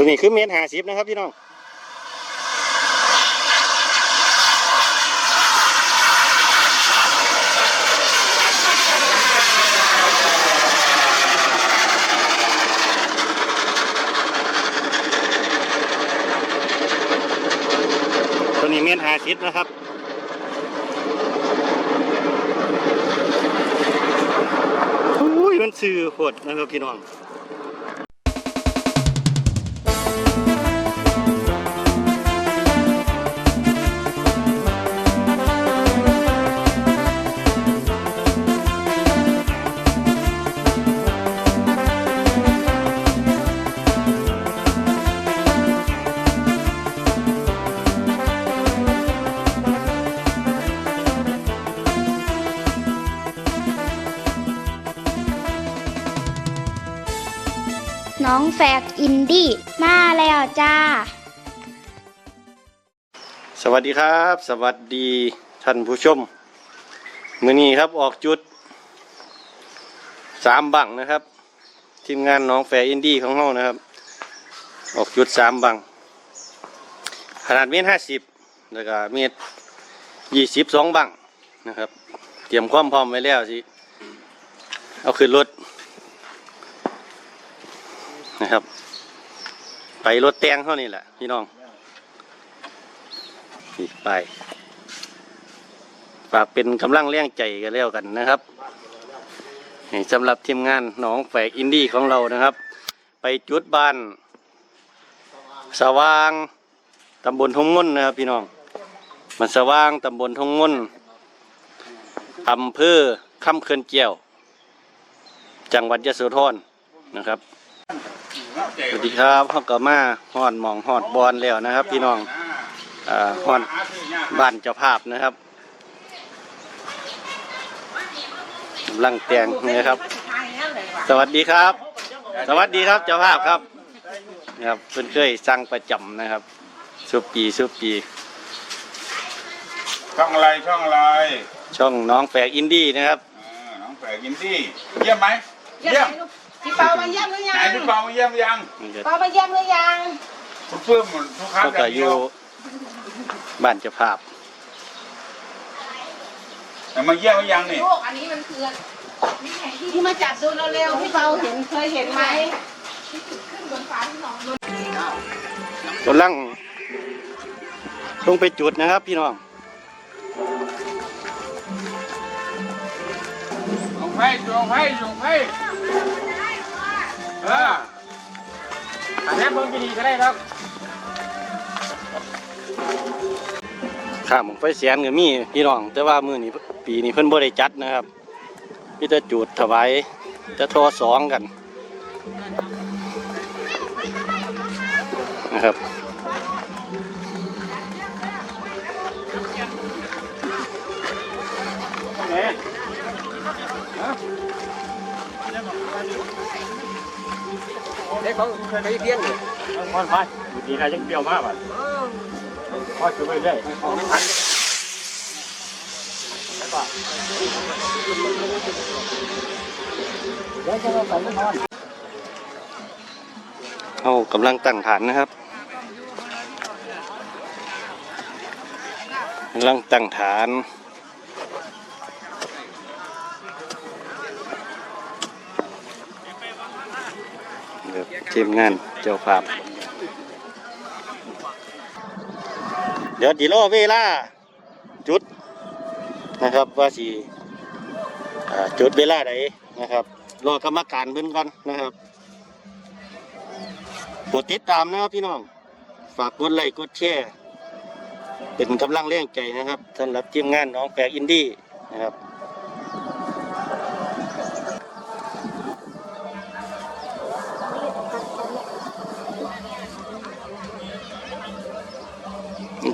ตัวนี้คือเมตรห้าสิบนะครับพี่น้องตัวนี้เมตรห้าสิบนะครับอุ้ยมันสื่อโคตรนะครับพี่น้อง แฟกอินดี้มาแล้วจ้า สวัสดีครับ สวัสดีท่านผู้ชม มือนี้ครับออกจุดสามบังนะครับ ทีมงานน้องแฟร์อินดี้ของเรานะครับ ออกจุดสามบัง ขนาดเมตรห้าสิบแล้วก็เมตรยี่สิบสองบังนะครับ เตรียมความพร้อมไว้แล้วสิ เอาขึ้นรถ นะครับ ไปรถแตงเขานี่แหละพี่น้องนี่ไปฝากเป็นกำลังแรงใจกันแล้วกันนะครับสำหรับทีมงานหนองแฝกอินดี้ของเรานะครับ ไปจุดบ้าน สว่างตำบลทงงนนะครับ พี่น้อง มันสว่างตำบลทงงนอำเภอคำเขื่อนเกี่ยว จังหวัดยะโสธรนะครับ สวัสดีครับฮอกกมาฮอดหมองฮอดบอลแล้วนะครับ พี่น้องอ่าฮอดบ้านเจ้าภาพนะครับกำลังแต่งนะครับ สวัสดีครับ สวัสดีครับเจ้าภาพครับนะครับเพิ่นเคยสั่งประจำนะครับสุปีสุปีช่องอะไรช่องอะไรช่องน้องแฝกอินดี้นะครับอ่าน้องแฝกอินดี้เยี่ยมไหมเยี่ยมไหมลูก พี่เปามาเยี่ยมหรือยัไหนงพี่เปามาเยี่ยมยังนี่ก็เปามาเยี่ยมหรือยังคุณปลื้มหมดทุกครั้งเขาก็อยู่บ้านเจ้าภาพแต่มาเยี่ยมหรือยังนี่ลูกอันนี้มันคือที่มาจับดูเร็วๆพี่เปาเห็นเคยเห็นไหมกำลังลงไปจุดนะครับ พี่น้องลงไพ่ลงไพ่ลงไพ่ อันนี้เพิ่มกี่ดีก็ได้ครับข้ามไฟแสนก็มีพี่น้อง แต่ว่ามือนี้ปีนี้เพิ่นบ่ได้จัดนะครับมีแต่จุดถวายจะทอสองกันนะครับ เด็กของเคยไปเพี้ยนนี่อนไปดีนะยังเปรี้ยวมากอะพอดไปเรื่อยเอากำลังตั้งฐานนะครับกำลังตั้งฐาน ครับ ทีมงานเจ้าภาพ เดี๋ยวดีรอเวลา จุดนะครับว่าสีจุดเวลาไหนนะครับ รอกรรมการเบิ่งก่อนนะครับกดติดตามนะครับพี่น้อง ฝากกดไลค์กดแชร์เป็นกำลังแรงใจนะครับสำหรับทีมงานน้องแฝกอินดี้นะครับ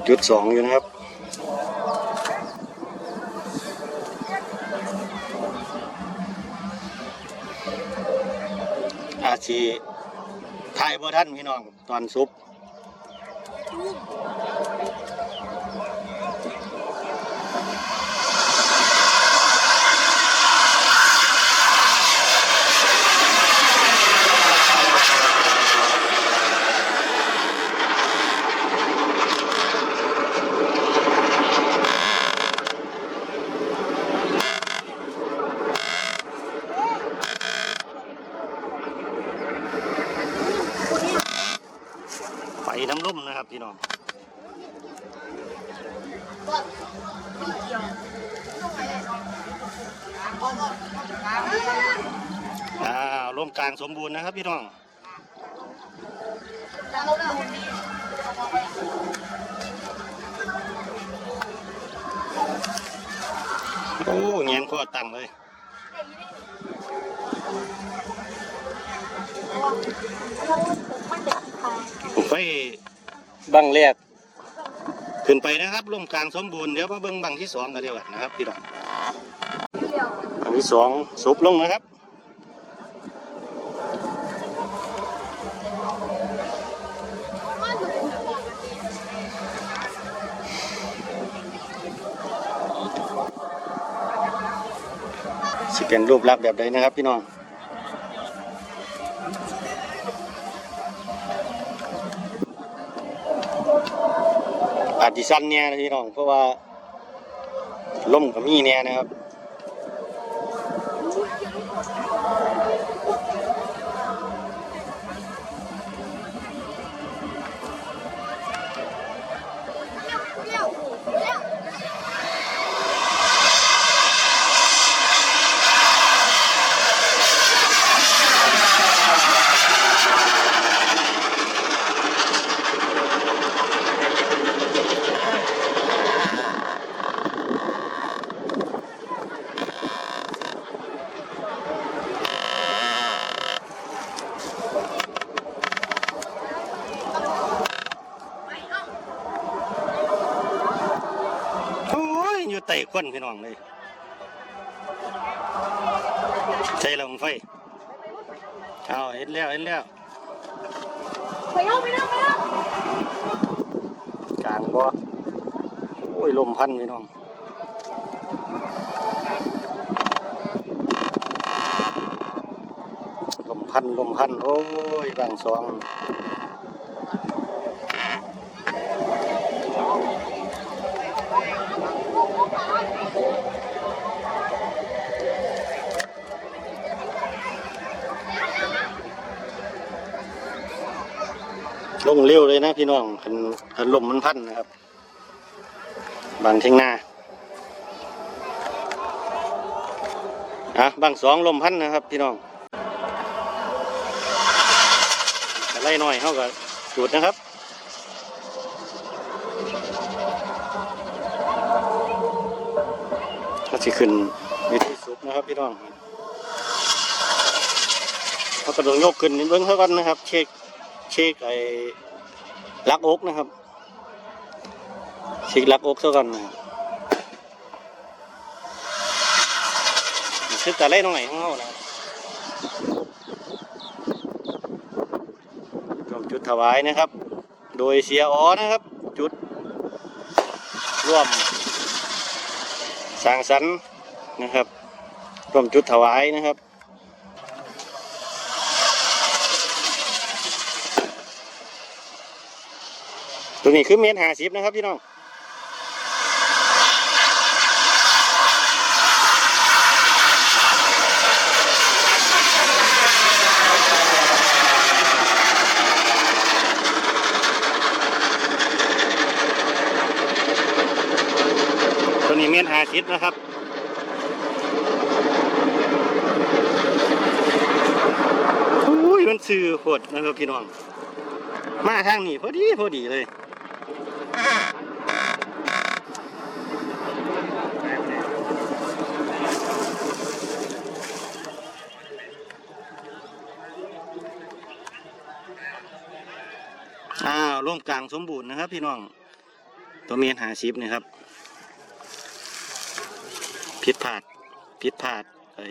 จุดสองอยู่นะครับอาชีถ่ายบ่ท่านพี่น้องตอนซุป น้ำลุ่มนะครับพี่น้องอ้าร่มกลางสมบูรณ์นะครับ พี่น้องโอ้เงี้ยก็ตั้งเลย ไฟบังแรกขึ้นไปนะครับร่มกลางสมบูรณ์เดี๋ยวมาเบิ้งบังที่สองกันเดียวกันนะครับพี่น้องบังที่สองสุบลงนะครับสิเป็นรูปลักษณ์แบบใดนะครับพี่น้อง อาจจะสั้นเนี่ยนะพี่น้องเพราะว่าล่มกับมีเนี่ยนะครับ ต่ควันพี่น้องเลยใช่แล้วมึงไฟเอาเห็นแล้วเห็นแล้วไปเอาไปเอาไปเอากลางบ่โอ้ยลมพันพี่น้องลมพันลมพันโอ้ยบางสอง ลงเร็วเลยนะพี่น้องคันคันลมมันพันนะครับ บางเทงหน้าอะบางสองลมพันนะครับ พี่น้องไล่หน่อยเขาก็จุดนะครับก็จะขึ้นวิธีสุกนะครับพี่น้องเขากระโดดยกขึ้นนิดเบิ้งเท่ากันนะครับ เช็ค เช็คไอ้ลักอกนะครับเช็คลักอกเท่ากันนะครับคือแต่เล่นตรงไหนของเขานะครับร่วมจุดถวายนะครับ โดยเสียอ๋อนะครับ จุด ร่วมสร้างสรรค์นะครับ ร่วมจุดถวายนะครับ ตัวนี้คือเมตรห้าสิบนะครับพี่น้องตัวนี้เมตรห้าสิบนะครับอุ้ยมันสื่อโหดนะครับพี่น้อง มาทางนี้พอดีพอดีเลย อ้าวร่วมกลางสมบูรณ์นะครับ พี่น้อง ตัวเมียนหาชิปนะครับผิดพลาดผิดพลาดไอ้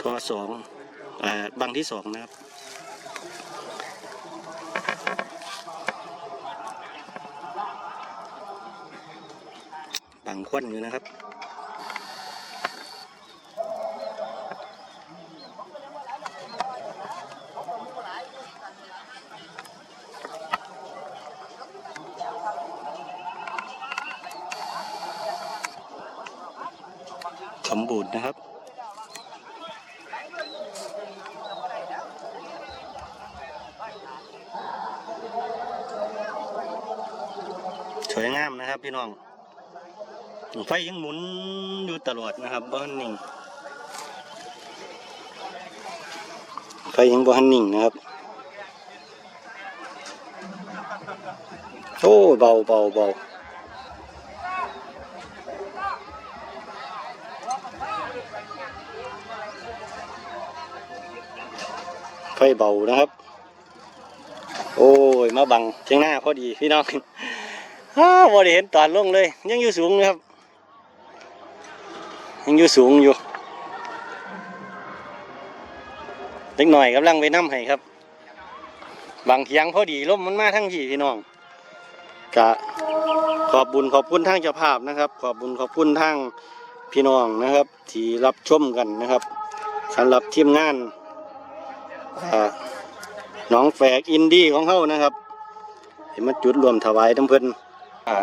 ทอสองอ่าบังที่สองนะครับ ฝั่งควันอยู่นะครับ สมบูรณ์นะครับสวยงามนะครับพี่น้อง ไฟยังหมุนอยู่ตลอดนะครับบ้านนิ่ง ไฟยังบ้านนิ่งนะครับ โอ้เบาเบาเบาไฟเบานะครับ โอ้ย มาบังเชียงหน้าพอดีพี่น้องฮ่าพอได้เห็นตอนลงเลย ยังอยู่สูงนะครับ ยังอยู่สูงอยู่เล็กหน่อยกำลังไปน้ำให้ครับ บางเทียงพอดีลมมันมาทั้งพี่พี่น้องกะขอบบุญขอบคุณทางเจ้าภาพนะครับ ขอบบุญขอบคุณทางพี่น้องนะครับ ที่รับชมกันนะครับสำหรับทีมงานน้องแฝกอินดี้ของเขานะครับเห็นมาจุดรวมถวายทั้งเพิ่นอ่า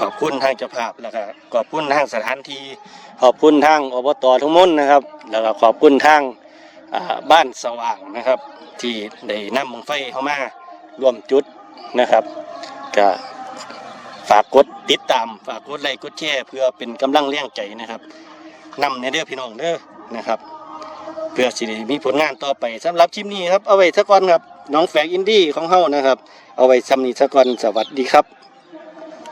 ขอบคุณทางเจ้าภาพแล้วก็ขอบคุณทางสถานที่ขอบคุณทางอบตทั้งหมดนะครับ แล้วก็ขอบคุณทางอ่าบ้านสว่างนะครับ ที่ได้นำมังไฟเข้ามารวมจุดนะครับก็ฝากกดติดตามฝากกดไลค์กดแชร์เพื่อเป็นกำลังแรงใจนะครับนำในเด้อพี่น้องเด้อนะครับ เพื่อสิได้มีผลงานต่อไปสำหรับคลิปนี้ครับเอาไว้สักก่อนครับน้องแฝกอินดี้ของเฮานะครับ เอาไว้ซ้ำนี้สักก่อนสวัสดีครับ